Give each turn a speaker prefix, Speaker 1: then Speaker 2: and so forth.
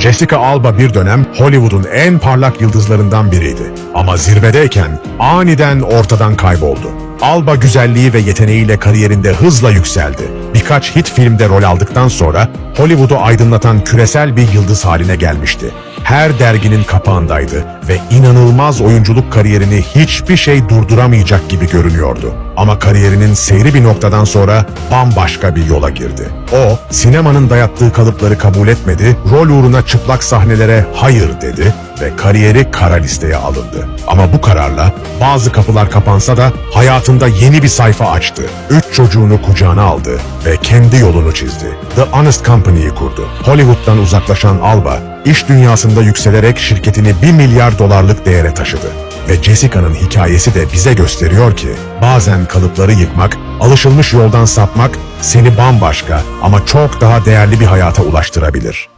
Speaker 1: Jessica Alba bir dönem Hollywood'un en parlak yıldızlarından biriydi. Ama zirvedeyken aniden ortadan kayboldu. Alba güzelliği ve yeteneğiyle kariyerinde hızla yükseldi. Birkaç hit filmde rol aldıktan sonra Hollywood'u aydınlatan küresel bir yıldız haline gelmişti. Her derginin kapağındaydı ve inanılmaz oyunculuk kariyerini hiçbir şey durduramayacak gibi görünüyordu. Ama kariyerinin seyri bir noktadan sonra bambaşka bir yola girdi. O, sinemanın dayattığı kalıpları kabul etmedi, rol uğruna çıplak sahnelere hayır dedi ve kariyeri kara listeye alındı. Ama bu kararla bazı kapılar kapansa da hayatında yeni bir sayfa açtı. Üç çocuğunu kucağına aldı ve kendi yolunu çizdi. The Honest Company'yi kurdu. Hollywood'dan uzaklaşan Alba, iş dünyasında yükselerek şirketini 1 milyar dolarlık değere taşıdı. Ve Jessica'nın hikayesi de bize gösteriyor ki bazen kalıpları yıkmak, alışılmış yoldan sapmak seni bambaşka ama çok daha değerli bir hayata ulaştırabilir.